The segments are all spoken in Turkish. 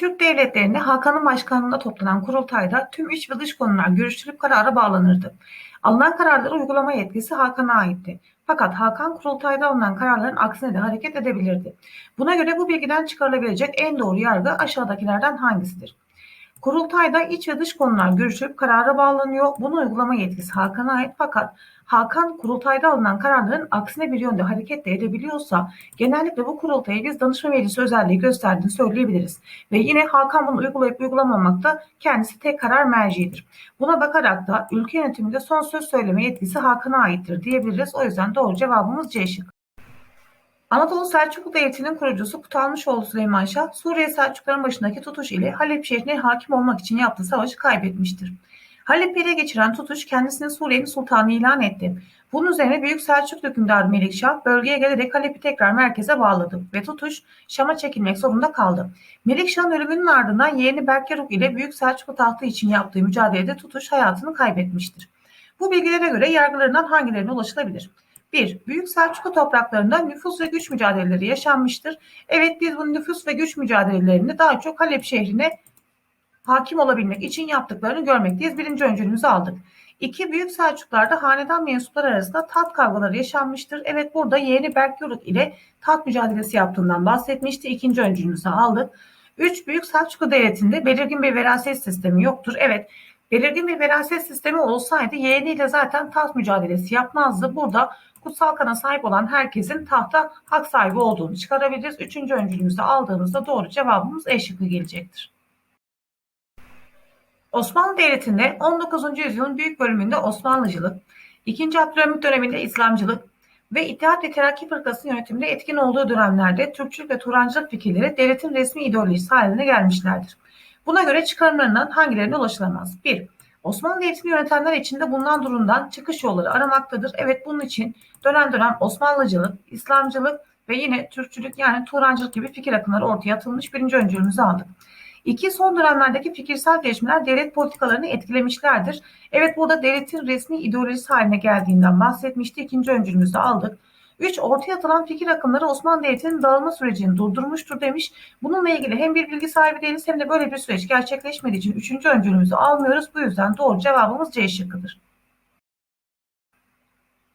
Türk devletlerinde Hakan'ın başkanlığında toplanan kurultayda tüm iç ve dış konular görüşülüp karara bağlanırdı. Alınan kararları uygulama yetkisi Hakan'a aitti. Fakat Hakan kurultayda alınan kararların aksine de hareket edebilirdi. Buna göre bu bilgiden çıkarılabilecek en doğru yargı aşağıdakilerden hangisidir? Kurultayda iç ve dış konular görüşülüp karara bağlanıyor. Bunu uygulama yetkisi Hakan'a ait fakat Hakan kurultayda alınan kararların aksine bir yönde hareket de edebiliyorsa genellikle bu kurultaya biz danışma meclisi özelliği gösterdiğini söyleyebiliriz. Ve yine Hakan bunu uygulayıp uygulamamakta kendisi tek karar merciidir. Buna bakarak da ülke yönetiminde son söz söyleme yetkisi Hakan'a aittir diyebiliriz. O yüzden doğru cevabımız C şıkkı. Anadolu Selçuklu Devleti'nin kurucusu Kutalmışoğlu Süleyman Şah, Suriye Selçukluların başındaki tutuş ile Halep şehrine hakim olmak için yaptığı savaşı kaybetmiştir. Halep'i ele geçiren Tutuş kendisini Suriye'nin sultanı ilan etti. Bunun üzerine Büyük Selçuklu hükümdarı Melikşah bölgeye gelerek Halep'i tekrar merkeze bağladı ve Tutuş Şam'a çekilmek zorunda kaldı. Melikşah'ın ölümünün ardından yeğeni Berkeruk ile Büyük Selçuklu tahtı için yaptığı mücadelede Tutuş hayatını kaybetmiştir. Bu bilgilere göre yargılarından hangilerine ulaşılabilir? 1. Büyük Selçuklu topraklarında nüfus ve güç mücadeleleri yaşanmıştır. Evet biz bu nüfus ve güç mücadelelerini daha çok Halep şehrine hakim olabilmek için yaptıklarını görmekteyiz. Birinci öncülümüzü aldık. İki Büyük Selçuklar'da hanedan mensupları arasında tat kavgaları yaşanmıştır. Evet burada yeğeni Berk Yoruk ile tat mücadelesi yaptığından bahsetmişti. İkinci öncülümüzü aldık. Üç Büyük Selçuklu Devleti'nde belirgin bir veraset sistemi yoktur. Evet belirgin bir veraset sistemi olsaydı yeğeniyle zaten taht mücadelesi yapmazdı. Burada kutsal kana sahip olan herkesin tahta hak sahibi olduğunu çıkarabiliriz. Üçüncü öncülümüzü aldığımızda doğru cevabımız E şıkkı gelecektir. Osmanlı Devleti'nde 19. yüzyılın büyük bölümünde Osmanlıcılık, 2. Abdülhamit döneminde İslamcılık ve İttihat ve Terakki Fırkası'nın yönetiminde etkin olduğu dönemlerde Türkçülük ve Turancılık fikirleri devletin resmi ideolojisi haline gelmişlerdir. Buna göre çıkarımlarından hangilerine ulaşılamaz? 1. Osmanlı Devleti'ni yönetenler içinde bulunan durumdan çıkış yolları aramaktadır. Evet bunun için dönem dönem Osmanlıcılık, İslamcılık ve yine Türkçülük yani Turancılık gibi fikir akımları ortaya atılmış birinci öncülümüzü aldık. İki son dönemlerdeki fikirsel gelişmeler devlet politikalarını etkilemişlerdir. Evet burada devletin resmi ideolojisi haline geldiğinden bahsetmişti. İkinci öncülümüzü aldık. 3. Ortaya atılan fikir akımları Osmanlı Devleti'nin dağılma sürecini durdurmuştur demiş. Bununla ilgili hem bir bilgi sahibi değiliz hem de böyle bir süreç gerçekleşmediği için üçüncü öncülümüzü almıyoruz. Bu yüzden doğru cevabımız C şıkkıdır.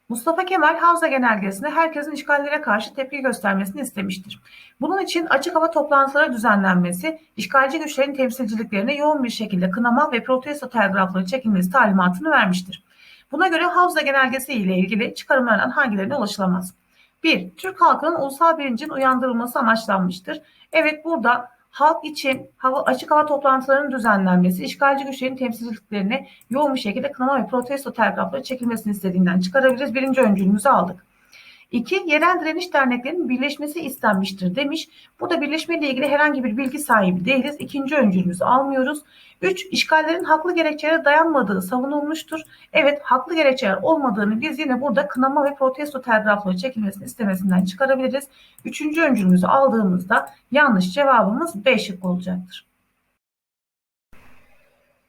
Mustafa Kemal Havza Genelgesi'nde herkesin işgallere karşı tepki göstermesini istemiştir. Bunun için açık hava toplantıları düzenlenmesi, işgalci güçlerin temsilciliklerine yoğun bir şekilde kınama ve protesto telgrafları çekilmesi talimatını vermiştir. Buna göre Havza Genelgesi ile ilgili çıkarımlardan hangilerine ulaşılamaz? 1. Türk halkının ulusal bilincin uyandırılması amaçlanmıştır. Evet burada halk için hava, açık hava toplantılarının düzenlenmesi, işgalci güçlerin temsilciliklerine yoğun bir şekilde kınama ve protesto telgrafları çekilmesini istediğinden çıkarabiliriz. Birinci öncülümüzü aldık. İki, yerel direniş derneklerinin birleşmesi istenmiştir demiş. Burada birleşmeyle ilgili herhangi bir bilgi sahibi değiliz. İkinci öncülümüzü almıyoruz. Üç, işgallerin haklı gerekçelere dayanmadığı savunulmuştur. Evet, haklı gerekçeler olmadığını biz yine burada kınama ve protesto telgrafları çekilmesini istemesinden çıkarabiliriz. Üçüncü öncülümüzü aldığımızda yanlış cevabımız B şıkkı olacaktır.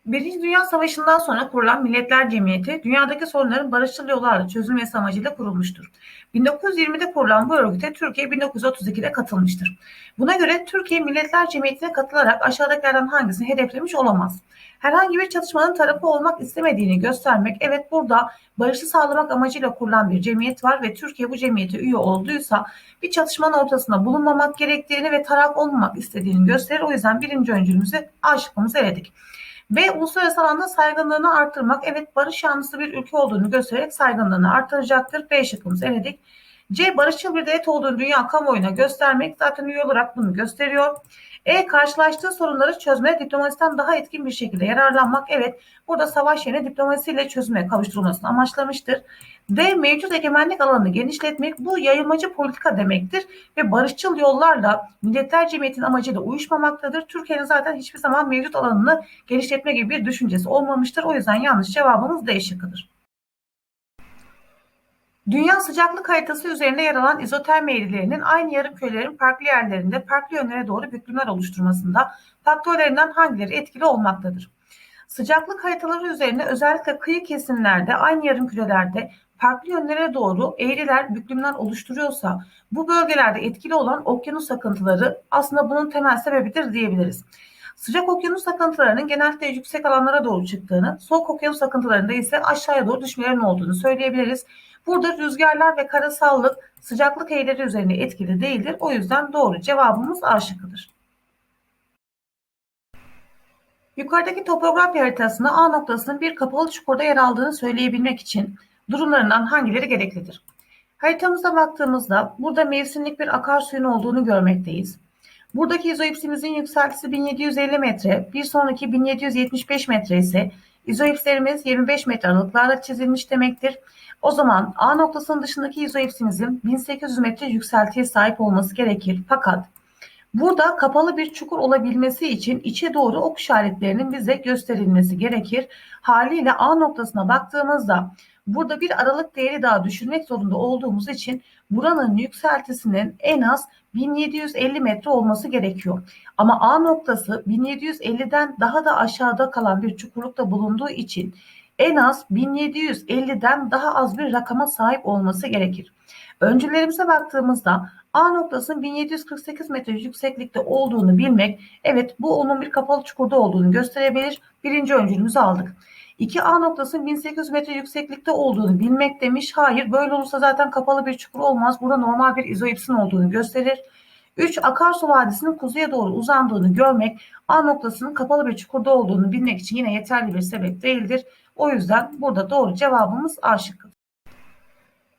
Birinci Dünya Savaşı'ndan sonra kurulan Milletler Cemiyeti, dünyadaki sorunların barışçıl yollarla çözülmesi amacıyla kurulmuştur. 1920'de kurulan bu örgüte Türkiye 1932'de katılmıştır. Buna göre Türkiye Milletler Cemiyeti'ne katılarak aşağıdakilerden hangisini hedeflemiş olamaz? Herhangi bir çatışmanın tarafı olmak istemediğini göstermek, evet burada barışı sağlamak amacıyla kurulan bir cemiyet var ve Türkiye bu cemiyete üye olduysa bir çatışmanın ortasında bulunmamak gerektiğini ve taraf olmamak istediğini gösterir. O yüzden birinci öncülümüzü A şıkkımızı eledik. Ve uluslararası alanda saygınlığını arttırmak. Evet barış yanlısı bir ülke olduğunu göstererek saygınlığını artıracaktır. B şıkkımız eledik. C barışçıl bir devlet olduğunu dünya kamuoyuna göstermek zaten üye olarak bunu gösteriyor. E karşılaştığı sorunları çözmeye diplomasiden daha etkin bir şekilde yararlanmak. Evet burada savaş yerine diplomasiyle çözüme kavuşturulmasını amaçlamıştır. D mevcut egemenlik alanını genişletmek bu yayılmacı politika demektir ve barışçıl yollarla milletler cemiyetinin amacıyla uyuşmamaktadır. Türkiye'nin zaten hiçbir zaman mevcut alanını genişletme gibi bir düşüncesi olmamıştır. O yüzden yanlış cevabımız D şıkkıdır. Dünya sıcaklık haritası üzerinde yer alan izotermi eğrilerinin aynı yarımkürelerin farklı yerlerinde farklı yönlere doğru büklümler oluşturmasında faktörlerinden hangileri etkili olmaktadır? Sıcaklık haritaları üzerinde özellikle kıyı kesimlerde aynı yarımkürelerde farklı yönlere doğru eğriler, büklümler oluşturuyorsa bu bölgelerde etkili olan okyanus akıntıları aslında bunun temel sebebidir diyebiliriz. Sıcak okyanus akıntılarının genellikle yüksek alanlara doğru çıktığını, soğuk okyanus akıntılarında ise aşağıya doğru düşmelerin olduğunu söyleyebiliriz. Burada rüzgarlar ve karasallık sıcaklık eğrileri üzerine etkili değildir. O yüzden doğru cevabımız A şıkkıdır. Yukarıdaki topografya haritasında A noktasının bir kapalı çukurda yer aldığını söyleyebilmek için durumlarından hangileri gereklidir? Haritamıza baktığımızda burada mevsimlik bir akarsuyun olduğunu görmekteyiz. Buradaki izoipsimizin yükseltisi 1750 metre, bir sonraki 1775 metre ise izoipslerimiz 25 metre aralıklarla çizilmiş demektir. O zaman A noktasının dışındaki izoipsimizin 1800 metre yükseltiye sahip olması gerekir. Fakat Burada kapalı bir çukur olabilmesi için içe doğru ok işaretlerinin bize gösterilmesi gerekir. Haliyle A noktasına baktığımızda burada bir aralık değeri daha düşürmek zorunda olduğumuz için buranın yükseltisinin en az 1750 metre olması gerekiyor. Ama A noktası 1750'den daha da aşağıda kalan bir çukurlukta bulunduğu için en az 1750'den daha az bir rakama sahip olması gerekir. Öncülerimize baktığımızda A noktasının 1748 metre yükseklikte olduğunu bilmek, evet bu onun bir kapalı çukurda olduğunu gösterebilir. Birinci öncülümüzü aldık. 2A noktasının 1800 metre yükseklikte olduğunu bilmek demiş. Hayır böyle olursa zaten kapalı bir çukur olmaz. Burada normal bir izoipsin olduğunu gösterir. 3. Akarsu Vadisi'nin kuzeye doğru uzandığını görmek A noktasının kapalı bir çukurda olduğunu bilmek için yine yeterli bir sebep değildir. O yüzden burada doğru cevabımız A şıkkıdır.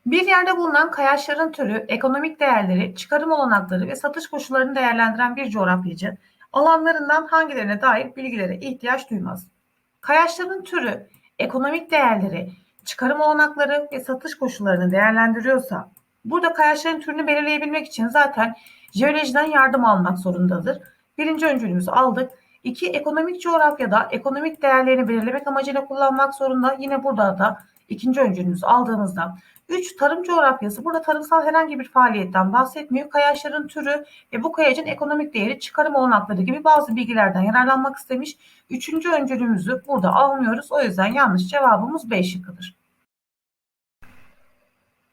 Bir yerde bulunan kayaçların türü, ekonomik değerleri, çıkarım olanakları ve satış koşullarını değerlendiren bir coğrafyacı alanlarından hangilerine dair bilgilere ihtiyaç duymaz. Kayaçların türü, ekonomik değerleri, çıkarım olanakları ve satış koşullarını değerlendiriyorsa burada kayaçların türünü belirleyebilmek için zaten jeolojiden yardım almak zorundadır. Birinci öncülümüzü aldık. İki, ekonomik coğrafyada ekonomik değerlerini belirlemek amacıyla kullanmak zorunda. Yine burada da ikinci öncülümüzü aldığımızda 3. Tarım coğrafyası. Burada tarımsal herhangi bir faaliyetten bahsetmiyor. Kayaçların türü ve bu kayacın ekonomik değeri, çıkarım olanakları gibi bazı bilgilerden yararlanmak istemiş. Üçüncü öncülümüzü burada almıyoruz. O yüzden yanlış cevabımız B şıkkıdır.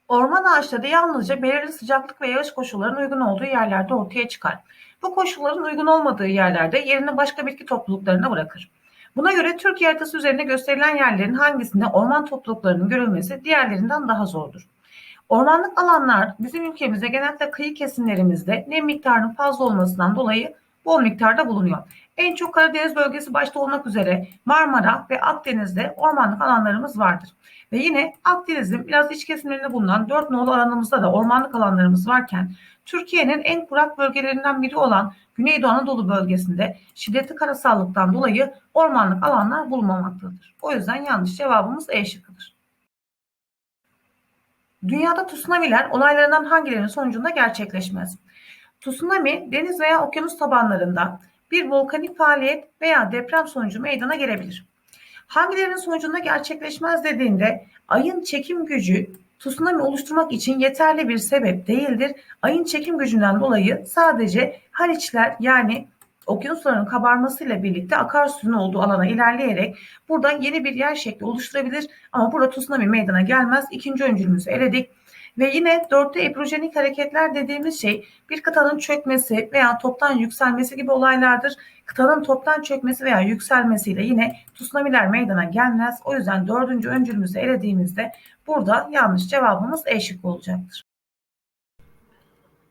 Orman ağaçları yalnızca belirli sıcaklık ve yağış koşullarının uygun olduğu yerlerde ortaya çıkar. Bu koşulların uygun olmadığı yerlerde yerini başka bitki topluluklarına bırakır. Buna göre Türkiye haritası üzerinde gösterilen yerlerin hangisinde orman topluluklarının görülmesi diğerlerinden daha zordur. Ormanlık alanlar bizim ülkemizde genellikle kıyı kesimlerimizde nem miktarının fazla olmasından dolayı bol miktarda bulunuyor. En çok Karadeniz bölgesi başta olmak üzere Marmara ve Akdeniz'de ormanlık alanlarımız vardır. Ve yine Akdeniz'in biraz iç kesimlerinde bulunan 4 nolu alanımızda da ormanlık alanlarımız varken Türkiye'nin en kurak bölgelerinden biri olan Güneydoğu Anadolu bölgesinde şiddetli karasallıktan dolayı ormanlık alanlar bulunmamaktadır. O yüzden yanlış cevabımız E şıkkıdır. Dünyada tsunamiler olaylarından hangilerinin sonucunda gerçekleşmez? Tsunami deniz veya okyanus tabanlarında bir volkanik faaliyet veya deprem sonucu meydana gelebilir. Hangilerinin sonucunda gerçekleşmez dediğinde ayın çekim gücü tsunami oluşturmak için yeterli bir sebep değildir. Ayın çekim gücünden dolayı sadece Haliçler yani okyanusların kabarmasıyla birlikte akarsuyun olduğu alana ilerleyerek burada yeni bir yer şekli oluşturabilir. Ama burada tsunami meydana gelmez. İkinci öncülümüzü eledik. Ve yine dörtte eprojenik hareketler dediğimiz şey bir kıtanın çökmesi veya toptan yükselmesi gibi olaylardır. Kıtanın toptan çökmesi veya yükselmesiyle yine tsunamiler meydana gelmez. O yüzden dördüncü öncülümüzü elediğimizde burada yanlış cevabımız E şıkkı olacaktır.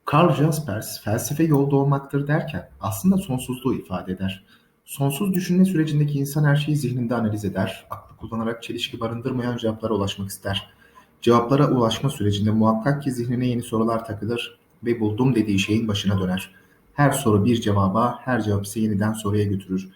Karl Jaspers felsefe yolda olmaktır derken aslında sonsuzluğu ifade eder. Sonsuz düşünme sürecindeki insan her şeyi zihninde analiz eder, aklı kullanarak çelişki barındırmayan cevaplara ulaşmak ister. Cevaplara ulaşma sürecinde muhakkak ki zihnine yeni sorular takılır ve buldum dediği şeyin başına döner. Her soru bir cevaba, her cevap ise yeniden soruya götürür.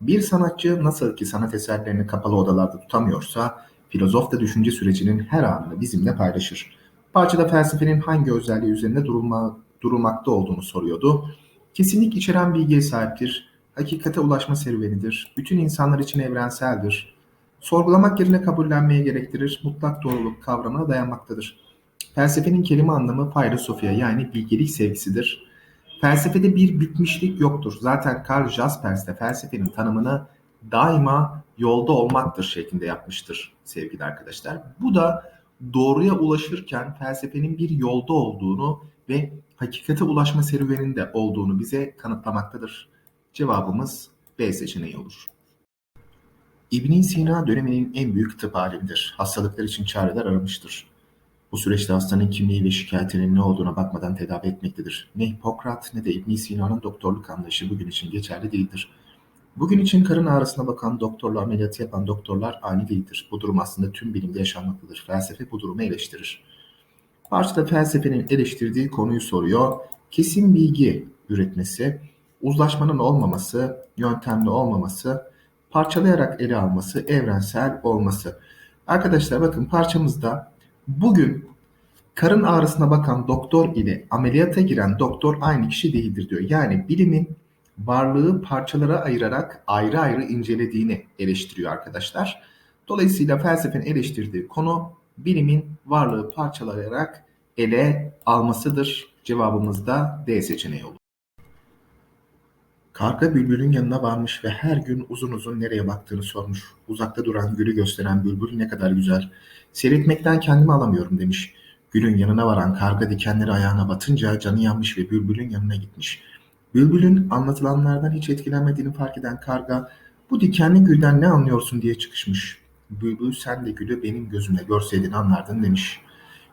Bir sanatçı nasıl ki sanat eserlerini kapalı odalarda tutamıyorsa, filozof da düşünce sürecinin her anını bizimle paylaşır. Parçada felsefenin hangi özelliği üzerinde durulma, durulmakta olduğunu soruyordu. Kesinlik içeren bilgiye sahiptir, hakikate ulaşma serüvenidir, bütün insanlar için evrenseldir, sorgulamak yerine kabullenmeye gerektirir, mutlak doğruluk kavramına dayanmaktadır. Felsefenin kelime anlamı faylosofya yani bilgelik sevgisidir. Felsefede bir bitmişlik yoktur. Zaten Karl Jaspers de felsefenin tanımını daima yolda olmaktır şeklinde yapmıştır sevgili arkadaşlar. Bu da doğruya ulaşırken felsefenin bir yolda olduğunu ve hakikate ulaşma serüveninde olduğunu bize kanıtlamaktadır. Cevabımız B seçeneği olur. İbn Sina döneminin en büyük tıp alimidir. Hastalıklar için çareler aramıştır. Bu süreçte hastanın kimliği ve şikayetinin ne olduğuna bakmadan tedavi etmektedir. Ne Hipokrat ne de İbn Sina'nın doktorluk anlayışı bugün için geçerli değildir. Bugün için karın ağrısına bakan doktorlar, ameliyatı yapan doktorlar aynı değildir. Bu durum aslında tüm bilimde yaşanmaktadır. Felsefe bu durumu eleştirir. Parçada felsefenin eleştirdiği konuyu soruyor. Kesin bilgi üretmesi, uzlaşmanın olmaması, yöntemli olmaması, parçalayarak ele alması, evrensel olması. Arkadaşlar bakın parçamızda bugün karın ağrısına bakan doktor ile ameliyata giren doktor aynı kişi değildir diyor. Yani bilimin varlığı parçalara ayırarak ayrı ayrı incelediğini eleştiriyor arkadaşlar. Dolayısıyla felsefenin eleştirdiği konu bilimin varlığı parçalayarak ele almasıdır. Cevabımız da D seçeneği olur. Karga bülbülün yanına varmış ve her gün uzun uzun nereye baktığını sormuş. Uzakta duran gülü gösteren bülbül ne kadar güzel. Seyretmekten kendimi alamıyorum demiş. Gülün yanına varan karga dikenleri ayağına batınca canı yanmış ve bülbülün yanına gitmiş. Bülbülün anlatılanlardan hiç etkilenmediğini fark eden karga bu dikenli gülden ne anlıyorsun diye çıkışmış. Bülbül sen de gülü benim gözümle görseydin anlardın demiş.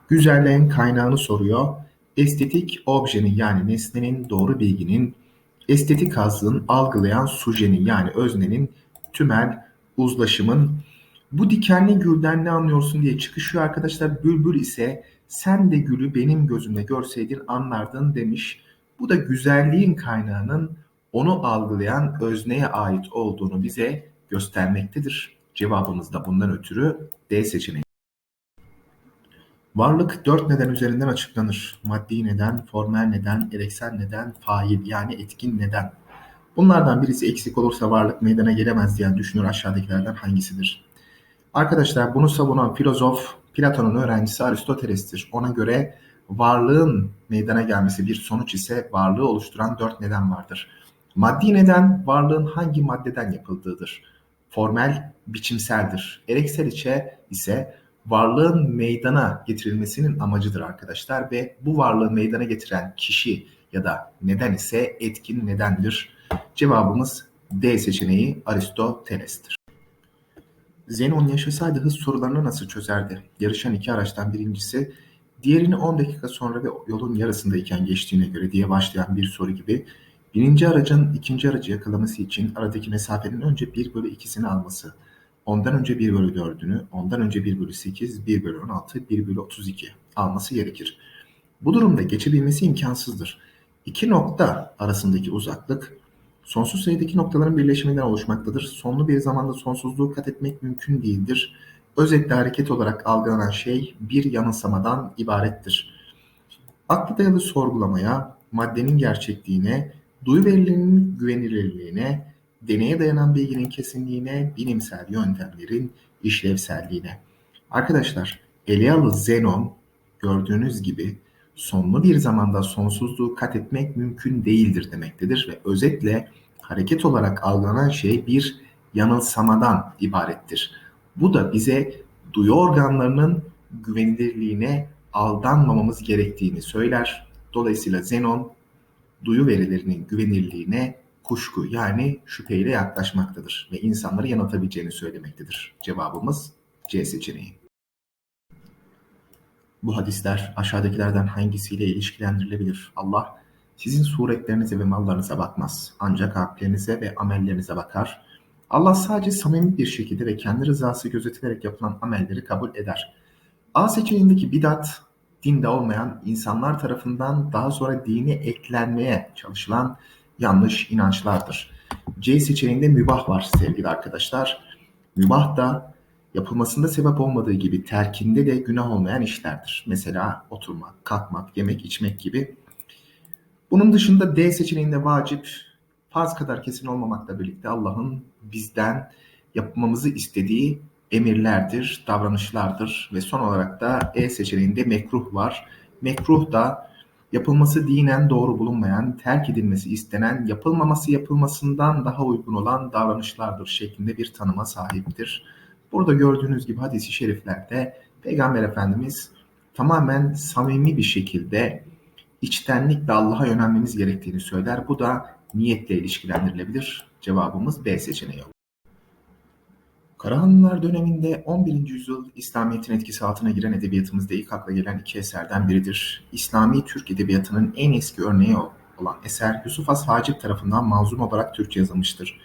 Güzelliğin kaynağını soruyor. Estetik objenin yani nesnenin doğru bilginin, estetik hazlığın algılayan sujenin yani öznenin tümel uzlaşımın bu dikenli gülden ne anlıyorsun diye çıkışıyor arkadaşlar. Bülbül ise sen de gülü benim gözümle görseydin anlardın demiş. Bu da güzelliğin kaynağının onu algılayan özneye ait olduğunu bize göstermektedir. Cevabımız da bundan ötürü D seçeneği. Varlık dört neden üzerinden açıklanır. Maddi neden, formel neden, gereksel neden, fail yani etkin neden. Bunlardan birisi eksik olursa varlık meydana gelemez diyen düşünür aşağıdakilerden hangisidir? Arkadaşlar bunu savunan filozof Platon'un öğrencisi Aristoteles'tir. Ona göre varlığın meydana gelmesi bir sonuç ise varlığı oluşturan dört neden vardır. Maddi neden varlığın hangi maddeden yapıldığıdır. Formel biçimseldir. Ereksel içe ise varlığın meydana getirilmesinin amacıdır arkadaşlar ve bu varlığı meydana getiren kişi ya da neden ise etkin nedendir. Cevabımız D seçeneği Aristoteles'tir. Zenon yaşasaydı hız sorularını nasıl çözerdi? Yarışan iki araçtan birincisi diğerini 10 dakika sonra ve yolun yarısındayken geçtiğine göre diye başlayan bir soru gibi birinci aracın ikinci aracı yakalaması için aradaki mesafenin önce 1 bölü 2'sini alması, ondan önce 1 bölü 4'ünü, ondan önce 1 bölü 8, 1 bölü 16, 1 bölü 32 alması gerekir. Bu durumda geçebilmesi imkansızdır. İki nokta arasındaki uzaklık sonsuz sayıdaki noktaların birleşiminden oluşmaktadır. Sonlu bir zamanda sonsuzluğu kat etmek mümkün değildir. Özetle hareket olarak algılanan şey bir yanılsamadan ibarettir. Aklı dayalı sorgulamaya, maddenin gerçekliğine, duyu verilerinin güvenilirliğine, deneye dayanan bilginin kesinliğine, bilimsel yöntemlerin işlevselliğine. Arkadaşlar, Eliyalı Zenon gördüğünüz gibi sonlu bir zamanda sonsuzluğu kat etmek mümkün değildir demektedir ve özetle hareket olarak algılanan şey bir yanılsamadan ibarettir. Bu da bize duyu organlarının güvenilirliğine aldanmamamız gerektiğini söyler. Dolayısıyla Zenon duyu verilerinin güvenilirliğine kuşku yani şüpheyle yaklaşmaktadır ve insanları yanıltabileceğini söylemektedir. Cevabımız C seçeneği. Bu hadisler aşağıdakilerden hangisiyle ilişkilendirilebilir? Allah sizin suretlerinize ve mallarınıza bakmaz. Ancak kalplerinize ve amellerinize bakar. Allah sadece samimi bir şekilde ve kendi rızası gözetilerek yapılan amelleri kabul eder. A seçeneğindeki bidat, dinde olmayan insanlar tarafından daha sonra dine eklenmeye çalışılan yanlış inançlardır. C seçeneğinde mübah var sevgili arkadaşlar. Mübah da yapılmasında sebep olmadığı gibi terkinde de günah olmayan işlerdir. Mesela oturmak, kalkmak, yemek, içmek gibi. Bunun dışında D seçeneğinde vacip, farz kadar kesin olmamakla birlikte Allah'ın bizden yapmamızı istediği emirlerdir, davranışlardır ve son olarak da E seçeneğinde mekruh var. Mekruh da yapılması dinen doğru bulunmayan, terk edilmesi istenen, yapılmaması yapılmasından daha uygun olan davranışlardır şeklinde bir tanıma sahiptir. Burada gördüğünüz gibi hadisi şeriflerde Peygamber Efendimiz tamamen samimi bir şekilde içtenlikle Allah'a yönelmemiz gerektiğini söyler. Bu da niyetle ilişkilendirilebilir. Cevabımız B seçeneği olur. Karahanlılar döneminde 11. yüzyıl İslamiyet'in etkisi altına giren edebiyatımızda ilk akla gelen iki eserden biridir. İslami Türk edebiyatının en eski örneği olan eser Yusuf Has Hacip tarafından manzum olarak Türkçe yazılmıştır.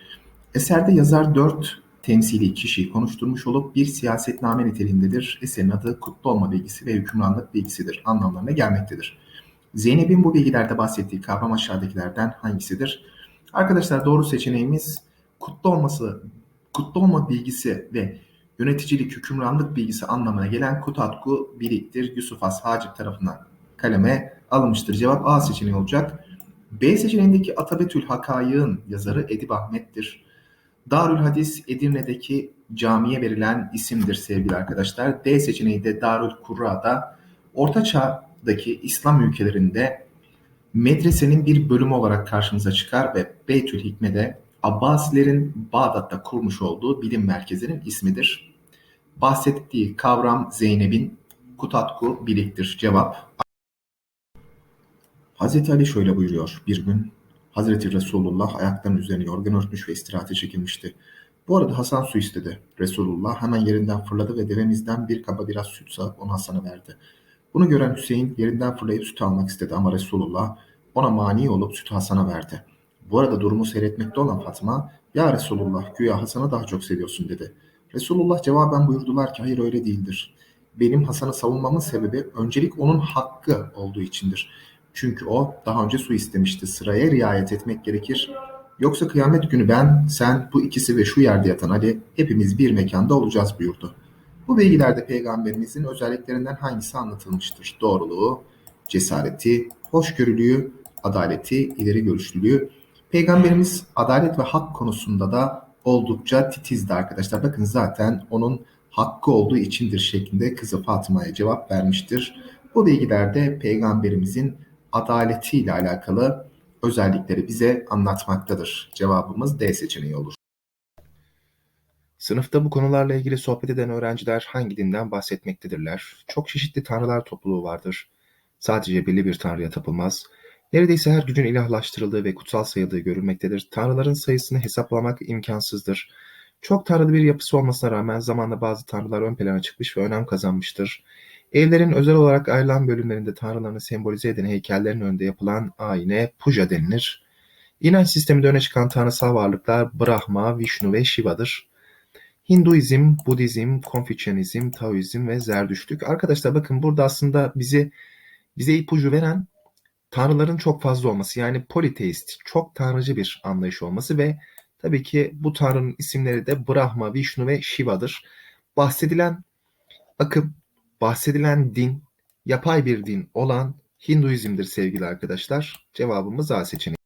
Eserde yazar dört temsili kişiyi konuşturmuş olup bir siyasetname niteliğindedir. Eserin adı kutlu olma bilgisi ve hükümranlık bilgisidir anlamlarına gelmektedir. Zeynep'in bu bilgilerde bahsettiği kavram aşağıdakilerden hangisidir? Arkadaşlar doğru seçeneğimiz kutlu olması, kutlu olma bilgisi ve yöneticilik, hükümranlık bilgisi anlamına gelen kutatku biriktir. Yusuf Has Hacip tarafından kaleme alınmıştır. Cevap A seçeneği olacak. B seçeneğindeki Atabetül Hakayık'ın yazarı Edip Ahmet'tir. Darül Hadis Edirne'deki camiye verilen isimdir sevgili arkadaşlar. D seçeneği de Darül Kurra'da Orta Çağ'daki İslam ülkelerinde medresenin bir bölümü olarak karşımıza çıkar ve Beytül Hikme'de Abbasilerin Bağdat'ta kurmuş olduğu bilim merkezinin ismidir. Bahsettiği kavram Zeynep'in Kutatku biriktir. Cevap Hazreti Ali şöyle buyuruyor. Bir gün Hazreti Resulullah ayaklarının üzerine yorgan örtmüş ve istirahate çekilmişti. Bu arada Hasan su istedi. Resulullah hemen yerinden fırladı ve devemizden bir kaba biraz süt sağıp onu Hasan'a verdi. Bunu gören Hüseyin yerinden fırlayıp süt almak istedi ama Resulullah ona mani olup sütü Hasan'a verdi. Bu arada durumu seyretmekte olan Fatma, ''Ya Resulullah, güya Hasan'ı daha çok seviyorsun.'' dedi. Resulullah cevaben buyurdular ki, ''Hayır öyle değildir. Benim Hasan'ı savunmamın sebebi öncelik onun hakkı olduğu içindir. Çünkü o daha önce su istemişti. Sıraya riayet etmek gerekir. Yoksa kıyamet günü ben, sen, bu ikisi ve şu yerde yatan Ali hepimiz bir mekanda olacağız buyurdu. Bu bilgilerde peygamberimizin özelliklerinden hangisi anlatılmıştır? Doğruluğu, cesareti, hoşgörülüğü, adaleti, ileri görüşlülüğü. Peygamberimiz adalet ve hak konusunda da oldukça titizdi arkadaşlar. Bakın zaten onun hakkı olduğu içindir şeklinde kızı Fatıma'ya cevap vermiştir. Bu bilgilerde peygamberimizin adaletiyle alakalı özellikleri bize anlatmaktadır. Cevabımız D seçeneği olur. Sınıfta bu konularla ilgili sohbet eden öğrenciler hangi dinden bahsetmektedirler? Çok çeşitli tanrılar topluluğu vardır. Sadece belli bir tanrıya tapılmaz. Neredeyse her gücün ilahlaştırıldığı ve kutsal sayıldığı görülmektedir. Tanrıların sayısını hesaplamak imkansızdır. Çok tanrılı bir yapısı olmasına rağmen zamanla bazı tanrılar ön plana çıkmış ve önem kazanmıştır. Evlerin özel olarak ayrılan bölümlerinde tanrılarını sembolize eden heykellerin önünde yapılan ayine puja denilir. İnanç sisteminde öne çıkan tanrısal varlıklar Brahma, Vishnu ve Shiva'dır. Hinduizm, Budizm, Konfüçyanizm, Taoizm ve Zerdüştlük. Arkadaşlar bakın burada aslında bizi bize ipucu veren tanrıların çok fazla olması yani politeist, çok tanrıcı bir anlayış olması ve tabii ki bu tanrının isimleri de Brahma, Vishnu ve Shiva'dır. Bahsedilen akım, bahsedilen din, yapay bir din olan Hinduizm'dir sevgili arkadaşlar. Cevabımız A seçeneği.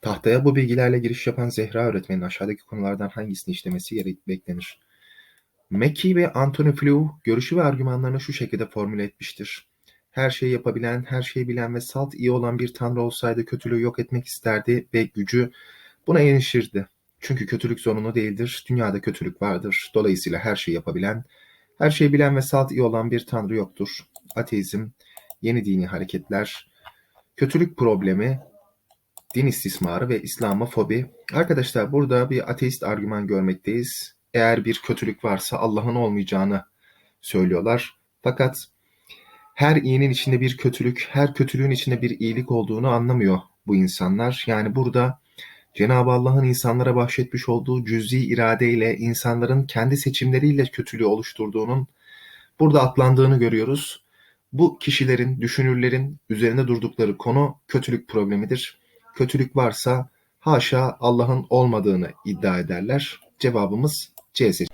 Tahtaya bu bilgilerle giriş yapan Zehra öğretmenin aşağıdaki konulardan hangisini işlemesi gerek beklenir? Mackey ve Anthony Flew görüşü ve argümanlarını şu şekilde formüle etmiştir. Her şeyi yapabilen, her şeyi bilen ve salt iyi olan bir tanrı olsaydı kötülüğü yok etmek isterdi ve gücü buna yenişirdi. Çünkü kötülük zorunlu değildir, dünyada kötülük vardır. Dolayısıyla her şeyi yapabilen, her şeyi bilen ve salt iyi olan bir tanrı yoktur. Ateizm, yeni dini hareketler, kötülük problemi, din istismarı ve İslamofobi. Arkadaşlar burada bir ateist argüman görmekteyiz. Eğer bir kötülük varsa Allah'ın olmayacağını söylüyorlar. Fakat her iyinin içinde bir kötülük, her kötülüğün içinde bir iyilik olduğunu anlamıyor bu insanlar. Yani burada Cenab-ı Allah'ın insanlara bahşetmiş olduğu cüz'i iradeyle insanların kendi seçimleriyle kötülüğü oluşturduğunun burada atlandığını görüyoruz. Bu kişilerin, düşünürlerin üzerine durdukları konu kötülük problemidir. Kötülük varsa haşa Allah'ın olmadığını iddia ederler. Cevabımız C seçeneği.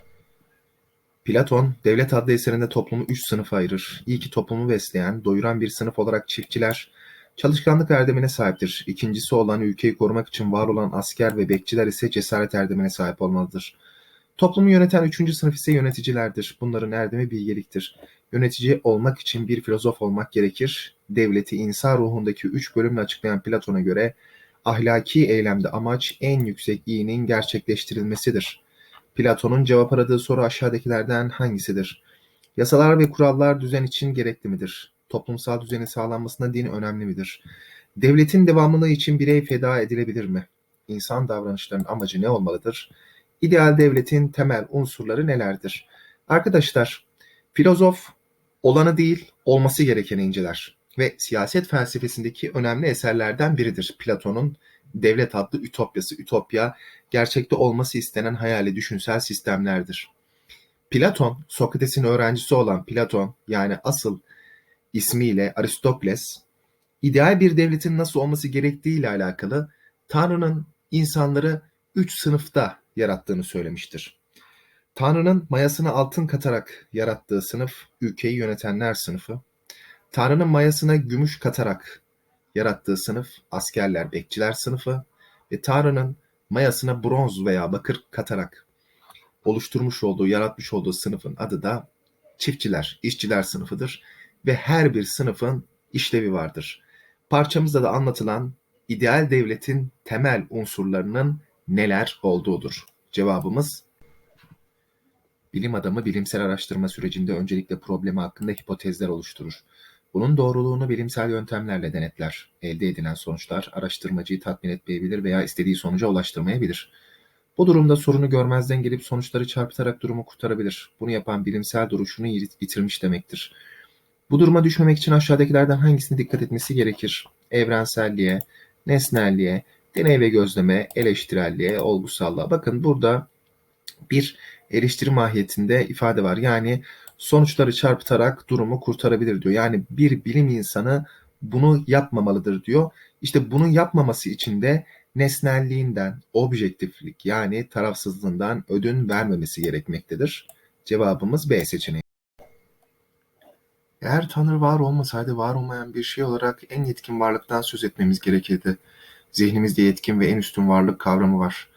Platon, Devlet adlı eserinde toplumu üç sınıfa ayırır. İyi ki toplumu besleyen, doyuran bir sınıf olarak çiftçiler, çalışkanlık erdemine sahiptir. İkincisi olan ülkeyi korumak için var olan asker ve bekçiler ise cesaret erdemine sahip olmalıdır. Toplumu yöneten üçüncü sınıf ise yöneticilerdir. Bunların erdemi bilgeliktir. Yönetici olmak için bir filozof olmak gerekir. Devleti insan ruhundaki üç bölümle açıklayan Platon'a göre ahlaki eylemde amaç en yüksek iyinin gerçekleştirilmesidir. Platon'un cevap aradığı soru aşağıdakilerden hangisidir? Yasalar ve kurallar düzen için gerekli midir? Toplumsal düzenin sağlanmasında din önemli midir? Devletin devamlılığı için birey feda edilebilir mi? İnsan davranışlarının amacı ne olmalıdır? İdeal devletin temel unsurları nelerdir? Arkadaşlar, filozof olanı değil, olması gerekeni inceler ve siyaset felsefesindeki önemli eserlerden biridir. Platon'un Devlet adlı Ütopyası. Ütopya, gerçekte olması istenen hayali düşünsel sistemlerdir. Platon, Sokrates'in öğrencisi olan Platon, yani asıl ismiyle Aristokles, ideal bir devletin nasıl olması gerektiği ile alakalı Tanrı'nın insanları üç sınıfta yarattığını söylemiştir. Tanrı'nın mayasını altın katarak yarattığı sınıf, ülkeyi yönetenler sınıfı. Tanrı'nın mayasına gümüş katarak yarattığı sınıf, askerler, bekçiler sınıfı. Ve Tanrı'nın mayasına bronz veya bakır katarak oluşturmuş olduğu, yaratmış olduğu sınıfın adı da çiftçiler, işçiler sınıfıdır. Ve her bir sınıfın işlevi vardır. Parçamızda da anlatılan ideal devletin temel unsurlarının neler olduğudur. Cevabımız bilim adamı bilimsel araştırma sürecinde öncelikle problemi hakkında hipotezler oluşturur. Bunun doğruluğunu bilimsel yöntemlerle denetler. Elde edilen sonuçlar araştırmacıyı tatmin etmeyebilir veya istediği sonuca ulaştırmayabilir. Bu durumda sorunu görmezden gelip sonuçları çarpıtarak durumu kurtarabilir. Bunu yapan bilimsel duruşunu yitirmiş demektir. Bu duruma düşmemek için aşağıdakilerden hangisine dikkat etmesi gerekir? Evrenselliğe, nesnelliğe, deney ve gözleme, eleştirelliğe, olgusallığa. Bakın burada bir eleştiri mahiyetinde ifade var. Yani sonuçları çarpıtarak durumu kurtarabilir diyor. Yani bir bilim insanı bunu yapmamalıdır diyor. İşte bunu yapmaması için de nesnelliğinden, objektiflik yani tarafsızlığından ödün vermemesi gerekmektedir. Cevabımız B seçeneği. Eğer Tanrı var olmasaydı var olmayan bir şey olarak en yetkin varlıktan söz etmemiz gerekirdi. Zihnimizde yetkin ve en üstün varlık kavramı var.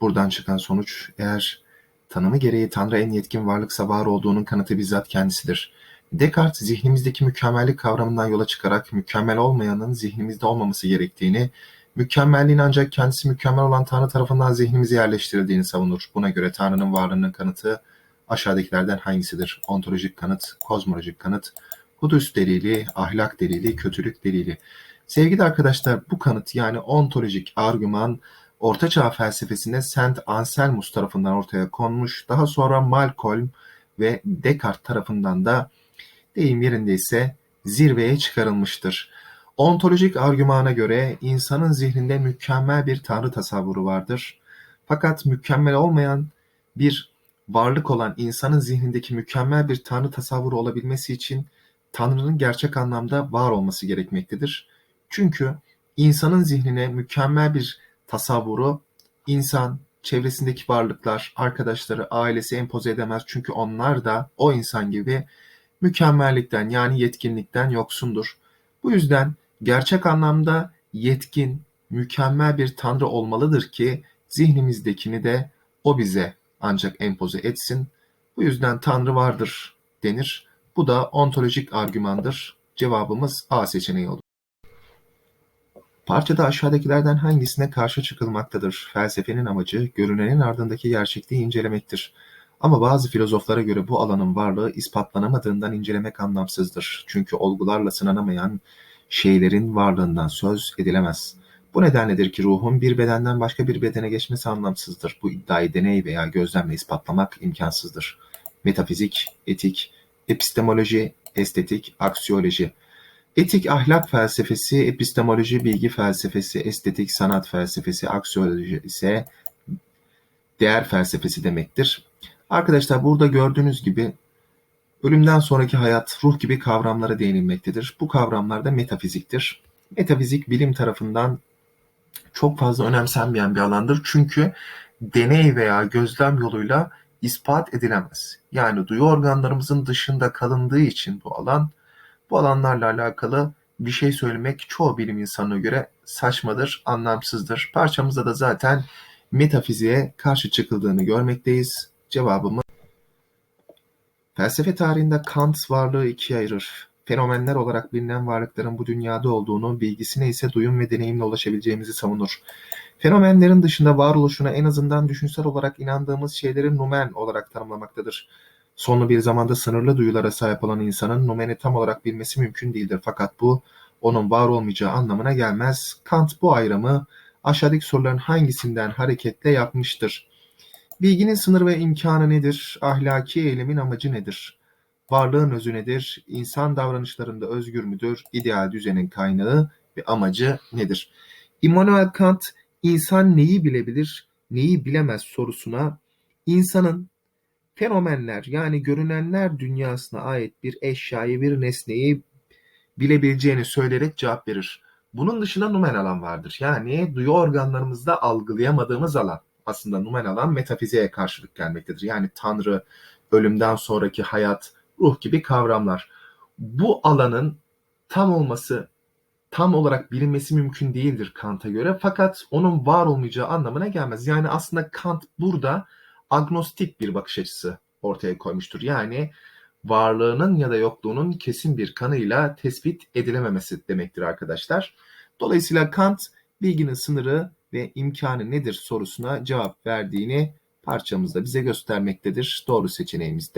Buradan çıkan sonuç eğer tanımı gereği Tanrı en yetkin varlıksa var olduğunun kanıtı bizzat kendisidir. Descartes zihnimizdeki mükemmellik kavramından yola çıkarak mükemmel olmayanın zihnimizde olmaması gerektiğini, mükemmelliğin ancak kendisi mükemmel olan Tanrı tarafından zihnimize yerleştirildiğini savunur. Buna göre Tanrı'nın varlığının kanıtı aşağıdakilerden hangisidir? Ontolojik kanıt, kozmolojik kanıt, Kudüs delili, ahlak delili, kötülük delili. Sevgili arkadaşlar bu kanıt yani ontolojik argüman Ortaçağ felsefesinde Saint Anselmus tarafından ortaya konmuş. Daha sonra Malcolm ve Descartes tarafından da deyim yerindeyse zirveye çıkarılmıştır. Ontolojik argümana göre insanın zihninde mükemmel bir tanrı tasavvuru vardır. Fakat mükemmel olmayan bir varlık olan insanın zihnindeki mükemmel bir tanrı tasavvuru olabilmesi için tanrının gerçek anlamda var olması gerekmektedir. Çünkü insanın zihnine mükemmel bir tasavvuru insan, çevresindeki varlıklar, arkadaşları, ailesi empoze edemez. Çünkü onlar da o insan gibi mükemmellikten yani yetkinlikten yoksundur. Bu yüzden gerçek anlamda yetkin, mükemmel bir tanrı olmalıdır ki zihnimizdekini de o bize ancak empoze etsin. Bu yüzden tanrı vardır denir. Bu da ontolojik argümandır. Cevabımız A seçeneği olur. Parçada aşağıdakilerden hangisine karşı çıkılmaktadır? Felsefenin amacı görünenin ardındaki gerçekliği incelemektir. Ama bazı filozoflara göre bu alanın varlığı ispatlanamadığından incelemek anlamsızdır. Çünkü olgularla sınanamayan şeylerin varlığından söz edilemez. Bu nedenledir ki ruhun bir bedenden başka bir bedene geçmesi anlamsızdır. Bu iddiayı deney veya gözlemle ispatlamak imkansızdır. Metafizik, etik, epistemoloji, estetik, aksiyoloji. Etik ahlak felsefesi, epistemoloji bilgi felsefesi, estetik sanat felsefesi, aksiyoloji ise değer felsefesi demektir. Arkadaşlar burada gördüğünüz gibi ölümden sonraki hayat, ruh gibi kavramlara değinilmektedir. Bu kavramlar da metafiziktir. Metafizik bilim tarafından çok fazla önemsenmeyen bir alandır. Çünkü deney veya gözlem yoluyla ispat edilemez. Yani duyu organlarımızın dışında kalındığı için bu alan, bu alanlarla alakalı bir şey söylemek çoğu bilim insanına göre saçmadır, anlamsızdır. Parçamızda da zaten metafiziğe karşı çıkıldığını görmekteyiz. Cevabımız Felsefe tarihinde Kant varlığı ikiye ayırır. Fenomenler olarak bilinen varlıkların bu dünyada olduğunu, bilgisine ise duyum ve deneyimle ulaşabileceğimizi savunur. Fenomenlerin dışında varoluşuna en azından düşünsel olarak inandığımız şeyleri numen olarak tanımlamaktadır. Sonlu bir zamanda sınırlı duyulara sahip olan insanın numeni tam olarak bilmesi mümkün değildir. Fakat bu onun var olmayacağı anlamına gelmez. Kant bu ayrımı aşağıdaki soruların hangisinden hareketle yapmıştır? Bilginin sınırı ve imkanı nedir? Ahlaki eylemin amacı nedir? Varlığın özü nedir? İnsan davranışlarında özgür müdür? İdeal düzenin kaynağı ve amacı nedir? Immanuel Kant insan neyi bilebilir, neyi bilemez sorusuna insanın fenomenler yani görünenler dünyasına ait bir eşyayı, bir nesneyi bilebileceğini söyleyerek cevap verir. Bunun dışında numen alan vardır. Yani duyu organlarımızda algılayamadığımız alan. Aslında numen alan metafiziğe karşılık gelmektedir. Yani Tanrı, ölümden sonraki hayat, ruh gibi kavramlar. Bu alanın tam olması, tam olarak bilinmesi mümkün değildir Kant'a göre. Fakat onun var olmayacağı anlamına gelmez. Yani aslında Kant burada agnostik bir bakış açısı ortaya koymuştur. Yani varlığının ya da yokluğunun kesin bir kanıyla tespit edilememesi demektir arkadaşlar. Dolayısıyla Kant bilginin sınırı ve imkanı nedir sorusuna cevap verdiğini parçamızda bize göstermektedir. Doğru seçeneğimiz